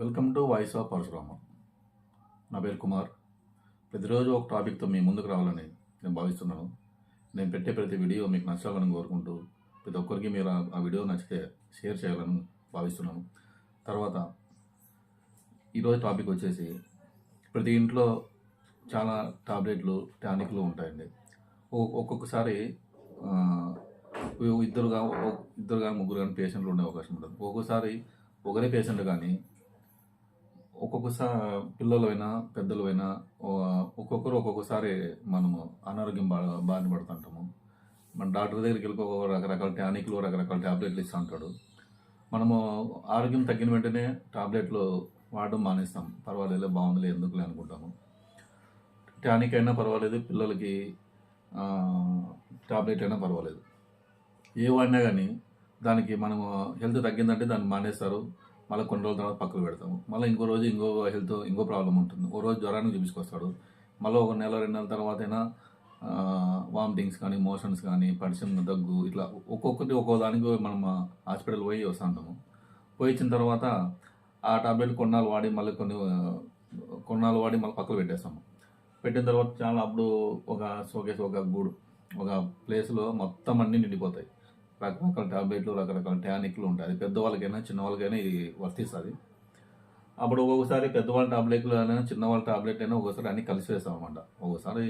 Welcome to voice of Parashurama. నా పేరు కుమార్. ప్రతిరోజు ఒక టాపిక్తో మీ ముందుకు రావాలని నేను భావిస్తున్నాను. నేను పెట్టే ప్రతి వీడియో మీకు నచ్చాలని కోరుకుంటూ ప్రతి ఒక్కరికి మీరు ఆ- వీడియో నచ్చితే షేర్ చేయాలని భావిస్తున్నాను. తర్వాత ఈరోజు టాపిక్ వచ్చేసి ప్రతి ఇంట్లో చాలా టాబ్లెట్లు టానిక్లు ఉంటాయండి. ఒ- ఒక్కొక్కసారి ఇద్దరుగా ఇద్దరు ఇద్దరు కానీ ముగ్గురు కానీ పేషెంట్లు ఉండే అవకాశం ఉంటుంది. ఒక్కొక్కసారి ఒకరే పేషెంట్ కానీ ఒక్కొక్కసారి పిల్లలైనా పెద్దలైనా ఒక్కొక్కరు ఒక్కొక్కసారి మనము అనారోగ్యం బా బారిన పడుతుంటాము. మన డాక్టర్ దగ్గరికి వెళ్ళి ఒక్కొక్క రకరకాల టానిక్లు రకరకాల టాబ్లెట్లు ఇస్తూ ఉంటాడు. మనము ఆరోగ్యం తగ్గిన వెంటనే టాబ్లెట్లు వాడడం మానేస్తాం. పర్వాలేదు బాగుందిలే ఎందుకులే అనుకుంటాము. టానిక్ అయినా పర్వాలేదు పిల్లలకి టాబ్లెట్ అయినా పర్వాలేదు. ఏ వాడినా కానీ దానికి మనము హెల్త్ తగ్గిందంటే దాన్ని మానేస్తారు. మళ్ళీ కొన్ని రోజుల తర్వాత పక్కకు పెడతాము. మళ్ళీ ఇంకో రోజు ఇంకో హెల్త్ ఇంకో ప్రాబ్లం ఉంటుంది. ఓ రోజు జ్వరానికి చూపించుకొస్తాడు. మళ్ళీ ఒక నెల రెండు నెలల తర్వాత అయినా వామిటింగ్స్ కానీ మోషన్స్ కానీ పరిచయం దగ్గు ఇట్లా ఒక్కొక్కటి ఒక్కో దానికి మనం హాస్పిటల్ పోయి వస్తుంటాము పోయి ఇచ్చిన తర్వాత ఆ టాబ్లెట్ కొన్నాళ్ళు వాడి మళ్ళీ కొన్ని కొన్నాళ్ళు వాడి మళ్ళీ పక్కకు పెట్టేస్తాము. పెట్టిన తర్వాత చాలా అప్పుడు ఒక షోకేస్ ఒక గూడు ఒక ప్లేస్లో మొత్తం అన్నీ నిండిపోతాయి. రకరకాల టాబ్లెట్లు రకరకాల టానిక్లు ఉంటాయి. అది పెద్దవాళ్ళకైనా చిన్నవాళ్ళకైనా ఇది వర్తిస్తుంది. అప్పుడు ఒక్కొక్కసారి పెద్దవాళ్ళ టాబ్లెట్లు అయినా చిన్నవాళ్ళ టాబ్లెట్ అయినా ఒక్కొక్కసారి అన్ని కలిసి వేస్తాం అనమాట ఒక్కొక్కసారి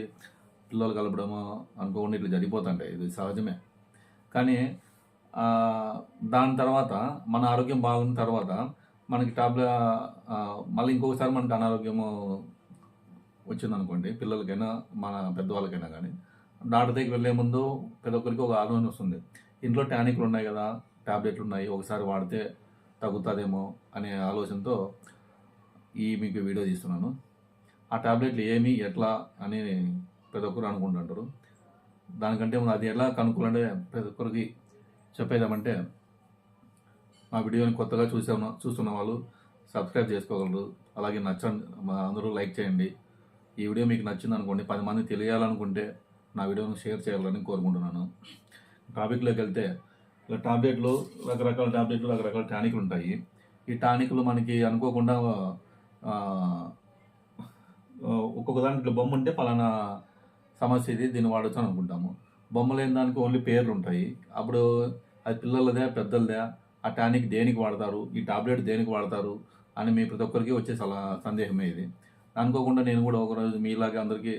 పిల్లలు కలపడము అనుకోకుండా ఇట్లా జరిగిపోతుంటాయి. ఇది సహజమే. కానీ దాని తర్వాత మన ఆరోగ్యం బాగున్న తర్వాత మనకి టాబ్లెట్ మళ్ళీ ఇంకొకసారి మనకి అనారోగ్యము వచ్చిందనుకోండి పిల్లలకైనా మన పెద్దవాళ్ళకైనా కానీ డాక్టర్ దగ్గరికి వెళ్ళే ముందు ప్రతి ఒక్కరికి ఒక ఆలోచన వస్తుంది. ఇంట్లో టానిక్లు ఉన్నాయి కదా టాబ్లెట్లు ఉన్నాయి ఒకసారి వాడితే తగ్గుతుందేమో అనే ఆలోచనతో ఈ మీకు వీడియో తీస్తున్నాను. ఆ టాబ్లెట్లు ఏమి ఎట్లా అని ప్రతి ఒక్కరు అనుకుంటుంటారు. దానికంటే ముందు అది ఎలా కనుక్కోవాలంటే ప్రతి ఒక్కరికి చెప్పేదామంటే మా వీడియోని కొత్తగా చూసాము చూస్తున్న వాళ్ళు సబ్స్క్రైబ్ చేసుకోగలరు. అలాగే నచ్చండి అందరూ లైక్ చేయండి. ఈ వీడియో మీకు నచ్చింది అనుకోండి పది మంది తెలియాలనుకుంటే నా వీడియోను షేర్ చేయాలని కోరుకుంటున్నాను. టాపిక్లోకి వెళ్తే ఇలా టాబ్లెట్లు రకరకాల టాబ్లెట్లు రకరకాల టానిక్లు ఉంటాయి. ఈ టానిక్లు మనకి అనుకోకుండా ఒక్కొక్క దానికి బొమ్మ ఉంటే పలానా సమస్య ఇది దీన్ని వాడచ్చు అనుకుంటాము. బొమ్మ లేని దానికి ఓన్లీ పేర్లు ఉంటాయి. అప్పుడు అది పిల్లలదే పెద్దలదే ఆ టానిక్ దేనికి వాడతారు ఈ టాబ్లెట్ దేనికి వాడతారు అని మీ ప్రతి ఒక్కరికి వచ్చే సలహా సందేహమే ఇది. అనుకోకుండా నేను కూడా ఒకరోజు మీలాగా అందరికీ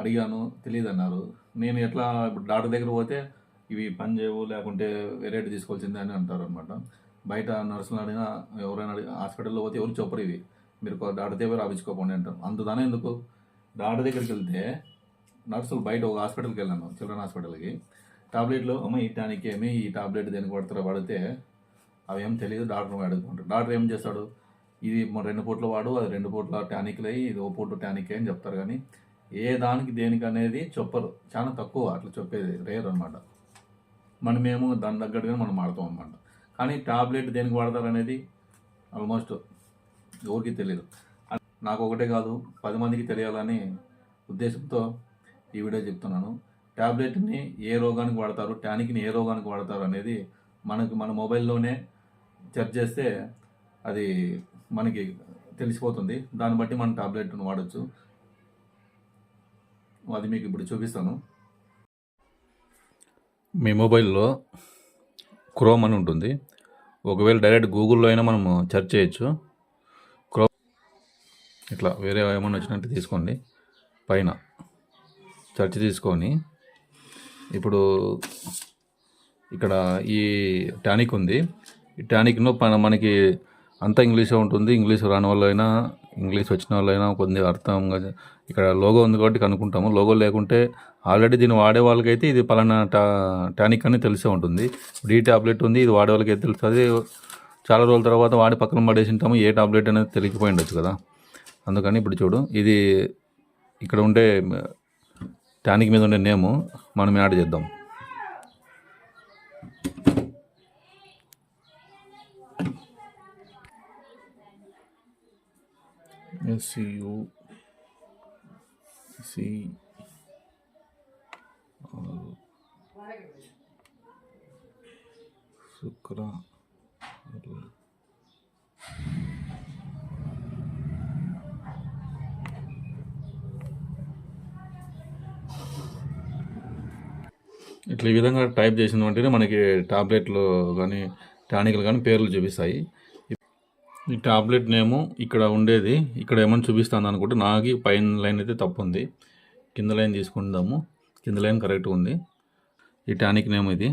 అడిగాను తెలియదు అన్నారు నేను ఎట్లా ఇప్పుడు డాక్టర్ దగ్గర పోతే ఇవి పని చేయవు లేకుంటే వేరేటి తీసుకోవాల్సిందే అని అంటారు అనమాట బయట నర్సులు అడిగినా ఎవరైనా అడిగి హాస్పిటల్లో పోతే ఎవరు చెప్పరు ఇవి. మీరు డాక్టర్ దగ్గర రాపించుకోపోండి అంటారు. అంతదానే ఎందుకు? డాక్టర్ దగ్గరికి వెళ్తే నర్సులు బయట ఒక హాస్పిటల్కి వెళ్ళాను చిల్డ్రన్ హాస్పిటల్కి. టాబ్లెట్లు అమ్మ ఈ టానిక్ ఏమి ఈ టాబ్లెట్ దేనికి పడతారో పడితే అవి ఏం తెలియదు డాక్టర్ అడుగుతుంటారు డాక్టర్ ఏం చేస్తాడు? ఇది రెండు పూట్ల వాడు అది రెండు పూట్ల టానిక్లు అయ్యి ఇది ఓ పూట టానిక్ అని చెప్తారు కానీ ఏ దానికి దేనికి అనేది చెప్పరు. చాలా తక్కువ అట్లా చెప్పేది రేర్ అనమాట మనమేమో దాని తగ్గట్టుగా మనం వాడతాం అనమాట కానీ టాబ్లెట్ దేనికి వాడతారు అనేది ఆల్మోస్ట్ ఎవరికి తెలియదు నాకు ఒకటే కాదు పది మందికి తెలియాలని ఉద్దేశంతో ఈ వీడియో చెప్తున్నాను. ట్యాబ్లెట్ని ఏ రోగానికి వాడతారు టానిక్ని ఏ రోగానికి వాడతారు అనేది మనకు మన మొబైల్లోనే సెర్చ్ చేస్తే అది మనకి తెలిసిపోతుంది. దాన్ని బట్టి మనం టాబ్లెట్ను వాడచ్చు. అది మీకు ఇప్పుడు చూపిస్తాను. మీ మొబైల్లో క్రోమ్ అని ఉంటుంది. ఒకవేళ డైరెక్ట్ గూగుల్లో అయినా మనం సెర్చ్ చేయొచ్చు. క్రోమ్ ఇట్లా వేరే ఏమైనా వచ్చినట్టు తీసుకోండి. పైన సెర్చ్ తీసుకొని ఇప్పుడు ఇక్కడ ఈ టానిక్ ఉంది. ఈ టానిక్ను మన మనకి అంతా ఇంగ్లీషే ఉంటుంది. ఇంగ్లీష్ రాని వాళ్ళైనా ఇంగ్లీష్ వచ్చిన వాళ్ళైనా కొద్దిగా అర్థంగా ఇక్కడ లోగో ఉంది కాబట్టి కనుక్కుంటాము. లోగో లేకుంటే ఆల్రెడీ దీన్ని వాడే వాళ్ళకైతే ఇది పలానా టా టానిక్ అని తెలిసే ఉంటుంది. ఇప్పుడు టాబ్లెట్ ఉంది ఇది వాడే వాళ్ళకైతే తెలుస్తుంది చాలా రోజుల తర్వాత వాడి పక్కన పడేసి ఉంటాము. ఏ టాబ్లెట్ అనేది తెలియకపోయి ఉండొచ్చు కదా. అందుకని ఇప్పుడు చూడు ఇది ఇక్కడ ఉండే టానిక్ మీద ఉండే నేము మనం యాడ్ చేద్దాం. ఎస్సియు see. శుక్ర uh, ఇట్లా ఈ విధంగా టైప్ చేసిన వెంటనే మనకి టాబ్లెట్లు కానీ టానిక్లు కానీ పేర్లు చూపిస్తాయి ఈ టాబ్లెట్ నేము ఇక్కడ ఉండేది. ఇక్కడ ఏమైనా చూపిస్తాను అనుకుంటే నాకు పైన లైన్ అయితే తప్పు ఉంది కింద లైన్ తీసుకుందాము. కింద లైన్ కరెక్ట్గా ఉంది. ఈ టానిక్ నేమ్ ఇది.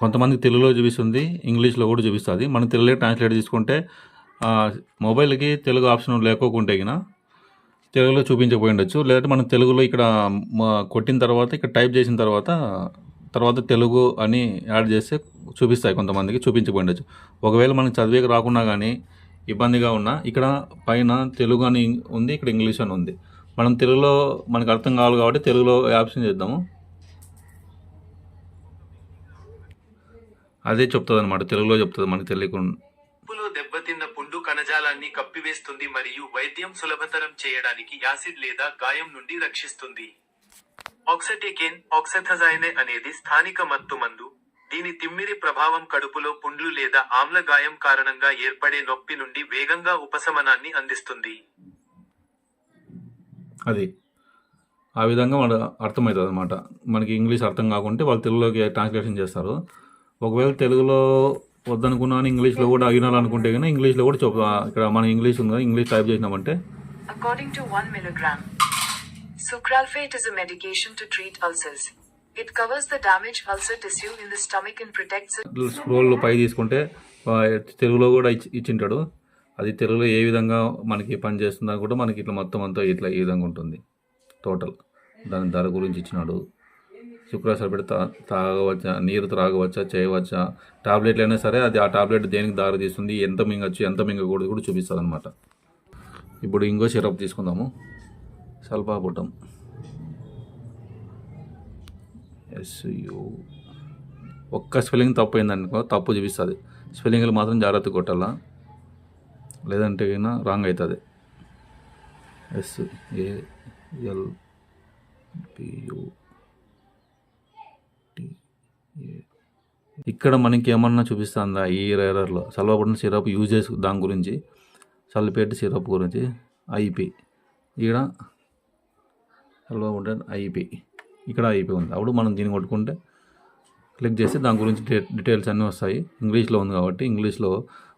కొంతమంది తెలుగులో చూపిస్తుంది ఇంగ్లీష్లో కూడా చూపిస్తుంది. మనం తెలుగులో ట్రాన్స్లేట్ తీసుకుంటే మొబైల్కి తెలుగు ఆప్షన్ లేకోకుంటే గిన తెలుగులో చూపించకపోయి ఉండొచ్చు. లేదంటే మనం తెలుగులో ఇక్కడ కొట్టిన తర్వాత ఇక్కడ టైప్ చేసిన తర్వాత తర్వాత తెలుగు అని యాడ్ చేస్తే చూపిస్తాయి కొంతమందికి చూపించకపోయిండొచ్చు ఒకవేళ మనకి చదివేకి రాకున్నా కానీ ఇబ్బందిగా ఉన్నా ఇక్కడ పైన తెలుగు అని ఉంది ఇక్కడ ఇంగ్లీష్ అని ఉంది. మనం తెలుగులో మనకు అర్థం కావాలి కాబట్టి తెలుగులో ఆప్షన్ చేద్దాము. అదే చెప్తుంది అనమాట తెలుగులో చెప్తుంది మనకు తెలియకుండా. దెబ్బతిన్న పుండు కణజాలాన్ని కప్పివేస్తుంది మరియు వైద్యం సులభతరం చేయడానికి యాసిడ్ లేదా గాయం నుండి రక్షిస్తుంది. ఆక్సటేకేన్ ఆక్సెథజైనే అనేది స్థానిక మత్తుమందు దీని తిమ్మిరి ప్రభావం కడుపులో పుండ్లు లేదా ఆమ్ల గాయం కారణంగా ఏర్పడే నొప్పి నుండి వేగంగా ఉపశమనాన్ని అందిస్తుంది. అది. ఆ విధంగా మన అర్థమవుతుంది అనమాట మనకి ఇంగ్లీష్ అర్థం కాకుంటే వాళ్ళు తెలుగులోకి ట్రాన్స్లేషన్ చేస్తారు. ఒకవేళ తెలుగులో వద్దనుకున్నాను ఇంగ్లీష్లో కూడా వినాలనుకుంటే కానీ ఇంగ్లీష్లో కూడా చెప్ ఇక్కడ మన ఇంగ్లీష్ ఉంది ఇంగ్లీష్ టైప్ చేసినామంటే. According to 1 milligram, sucralfate is a medication to treat ulcers. It covers the damaged ulcer tissue in the stomach and protects it. Scroll పై తీసుకుంటే తెలుగులో కూడా ఇచ్చి ఇచ్చింటాడు. అది తెలుగులో ఏ విధంగా మనకి పని చేస్తుందో కూడా మనకి ఇట్లా మొత్తం అంతా ఇట్లా ఈ విధంగా ఉంటుంది. టోటల్ దాని ధర గురించి ఇచ్చినాడు. శుక్రాసరి పెట్టి తా తాగవచ్చా నీరు త్రాగవచ్చా చేయవచ్చా టాబ్లెట్లు అయినా సరే అది ఆ టాబ్లెట్ దేనికి దారి తీస్తుంది ఎంత మింగచ్చు ఎంత మింగకూడదు కూడా చూపిస్తుంది అనమాట ఇప్పుడు ఇంకో సిరప్ తీసుకుందాము. సల్పాపుటం ఎస్యూ ఒక్క స్పెల్లింగ్ తప్పు అయిందనుకో తప్పు చూపిస్తుంది. స్పెల్లింగ్లు మాత్రం జాగ్రత్త కొట్టాలా? లేదంటే అయినా రాంగ్ అవుతుంది ఎస్ ఏ ఎల్ పియు ఇక్కడ మనకి ఏమన్నా చూపిస్తుందా ఈ రేరర్లో సల్వపడిన సిరప్ యూజెస్ దాని గురించి. సల్పేట్ సిరప్ గురించి. ఐపి ఇక్కడ సల్వాపడిన ఐపీ. ఇక్కడ ఐపీ ఉంది. అప్పుడు మనం దీన్ని కొట్టుకుంటే క్లిక్ చేస్తే దాని గురించి డీటెయిల్స్ అన్నీ వస్తాయి. ఇంగ్లీష్లో ఉంది కాబట్టి ఇంగ్లీష్లో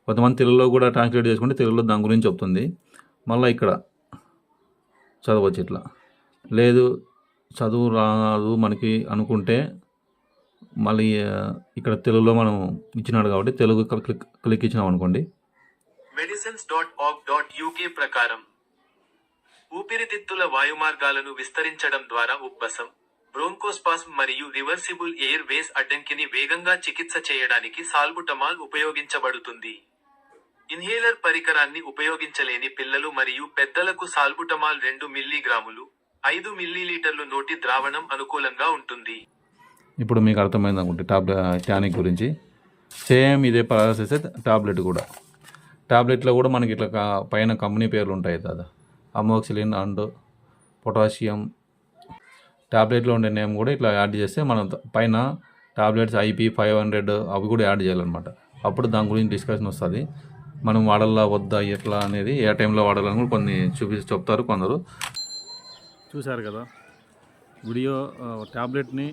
కొంతమంది తెలుగులో కూడా ట్రాన్స్లేట్ చేసుకుంటే తెలుగులో దాని గురించి చెప్తుంది. మళ్ళీ ఇక్కడ చదవచ్చు ఇట్లా లేదు చదువు రాదు మనకి అనుకుంటే మళ్ళీ ఇక్కడ తెలుగులో మనం ఇచ్చినాడు కాబట్టి తెలుగు క్లిక్ క్లిక్ ఇచ్చినాం అనుకోండి. Medicines dot ac dot UK ప్రకారం ఊపిరితిత్తుల వాయుమార్గాలను విస్తరించడం ద్వారా ఉబ్బసం బ్రోంకోస్పాస్మ్ మరియు రివర్సిబుల్ ఎయిర్ వేస్ అడ్డంకిని వేగంగా చికిత్స చేయడానికి సాల్బుటమాల్ ఉపయోగించబడుతుంది. ఇన్హేలర్ పరికరాన్ని ఉపయోగించలేని పిల్లలు మరియు పెద్దలకు సాల్బుటమాల్ రెండు మిల్లీగ్రాములు ఐదు మిల్లీలీటర్లు నోటి ద్రావణం అనుకూలంగా ఉంటుంది. ఇప్పుడు మీకు అర్థమైంది అనుకుంటే టాబ్లెట్ టానిక్ గురించి. సేమ్ ఇదే ప్రాసెస్ టాబ్లెట్ కూడా. టాబ్లెట్లో కూడా మనకి ఇట్లా పైన కంపెనీ పేర్లు ఉంటాయి దాదా. అమోక్సిలిన్ అండ్ పొటాషియం ట్యాబ్లెట్లో ఉండే నేమ్ కూడా ఇట్లా యాడ్ చేస్తే మనం పైన ట్యాబ్లెట్స్ ఐపీ ఫైవ్ హండ్రెడ్ అవి కూడా యాడ్ చేయాలన్నమాట. అప్పుడు దాని గురించి డిస్కషన్ వస్తుంది. మనం వాడాలా వద్దా ఎట్లా అనేది ఏ టైంలో వాడాలని కూడా కొన్ని చూపి చెప్తారు కొందరు. చూశారు కదా వీడియో ట్యాబ్లెట్ని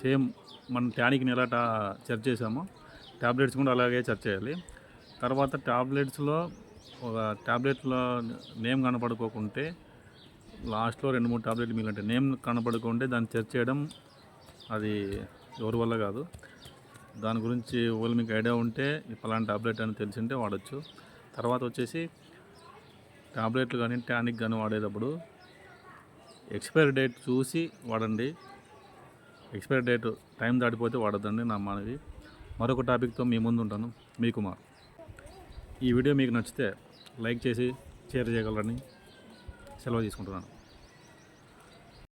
సేమ్ మన ట్యానిక్ని ఎలా టా చేశామో చేసామో ట్యాబ్లెట్స్ కూడా అలాగే చర్చ్ చేయాలి. తర్వాత ట్యాబ్లెట్స్లో ఒక ట్యాబ్లెట్లో నేమ్ కనపడుకోకుంటే లాస్ట్లో రెండు మూడు టాబ్లెట్లు మిగిలింటే నేమ్ కనపడుకుంటే దాన్ని సెర్చ్ చేయడం అది ఎవరి వల్ల కాదు. దాని గురించి ఒకవేళ మీకు ఐడియా ఉంటే ఈ ఫలానా టాబ్లెట్ అని తెలిసింటే వాడచ్చు. తర్వాత వచ్చేసి టాబ్లెట్లు కానీ టానిక్ కానీ వాడేటప్పుడు ఎక్స్పైరీ డేట్ చూసి వాడండి. ఎక్స్పైరీ డేట్ టైం దాటిపోతే వాడద్దండి నా మనవి. మరొక టాపిక్తో మీ ముందు ఉంటాను మీ కుమార్. ఈ వీడియో మీకు నచ్చితే లైక్ చేసి షేర్ చేయగలరని సెలవు తీసుకుంటున్నాను.